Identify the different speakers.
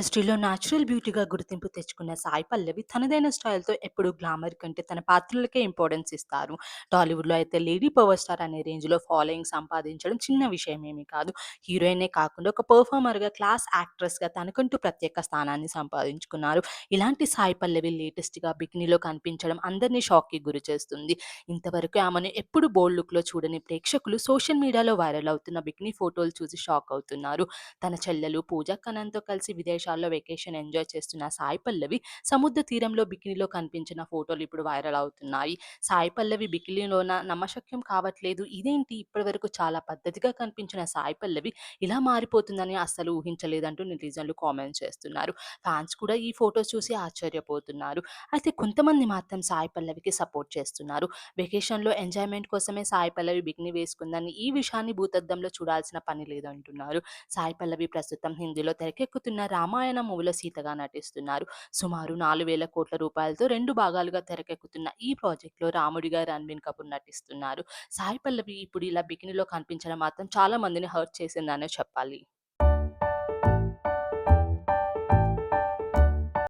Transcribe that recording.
Speaker 1: ఇండస్ట్రీలో న్యాచురల్ బ్యూటీగా గుర్తింపు తెచ్చుకున్న సాయి పల్లవి తనదైన స్టైల్‌తో ఎప్పుడూ గ్లామర్ కంటే తన పాత్రలకే ఇంపార్టెన్స్ ఇస్తారు. టాలీవుడ్‌లో అయితే లేడీ పవర్ స్టార్ అనే రేంజ్‌లో ఫాలోయింగ్ సంపాదించడం చిన్న విషయం ఏమీ కాదు. హీరోయినే కాకుండా ఒక పెర్ఫార్మర్‌గా, క్లాస్ యాక్ట్రెస్‌గా తనకంటూ ప్రత్యేక స్థానాన్ని సంపాదించుకున్నారు. ఇలాంటి సాయి పల్లవి లేటెస్ట్‌గా బికినీలో కనిపించడం అందరినీ షాక్‌కి గురి చేస్తుంది ఇంతవరకు ఆమెను ఎప్పుడు బోల్డ్ లుక్‌లో చూడని ప్రేక్షకులు సోషల్ మీడియాలో వైరల్ అవుతున్న బికినీ ఫోటోలు చూసి షాక్ అవుతున్నారు. తన చెల్లెలు పూజా కనంతో కలిసి విదేశాల్లో వెకేషన్ ఎంజాయ్ చేస్తున్న సాయి పల్లవి సముద్ర తీరంలో బికినీలో కనిపించిన ఫోటోలు ఇప్పుడు వైరల్ అవుతున్నాయి. సాయి పల్లవి బికినీలోన నమ్మశక్యం కావట్లేదు. ఇదేంటి ఇప్పటివరకు చాలా పద్ధతిగా కనిపించిన సాయి పల్లవి ఇలా మారిపోతుందని అస్సలు ఊహించలేదంటూ నెటిజన్లు కామెంట్స్ చేస్తున్నారు. ఫ్యాన్స్ కూడా ఈ ఫోటో చూసి ఆశ్చర్యపోతున్నారు. అయితే కొంతమంది మాత్రం సాయి పల్లవికి సపోర్ట్ చేస్తున్నారు. వెకేషన్‌లో ఎంజాయ్‌మెంట్ కోసమే సాయి పల్లవి బికినీ వేసుకుందని ఈ విషయాన్ని భూతద్దంలో చూడాల్సిన పని లేదంటున్నారు. సాయి పల్లవి ప్రస్తుతం హిందీలో తెరకెక్కుతున్న రామ రామాయణ మూవీలో సీతగా నటిస్తున్నారు. సుమారు 4,000 కోట్ల రూపాయలతో రెండు భాగాలుగా తెరకెక్కుతున్న ఈ ప్రాజెక్ట్‌లో రాముడిగా రణబీర్ కపూర్ నటిస్తున్నారు. సాయి పల్లవి ఇప్పుడు ఇలా బికినీలో కనిపించడం మాత్రం చాలా మందిని హర్ట్ చేసిందనే చెప్పాలి.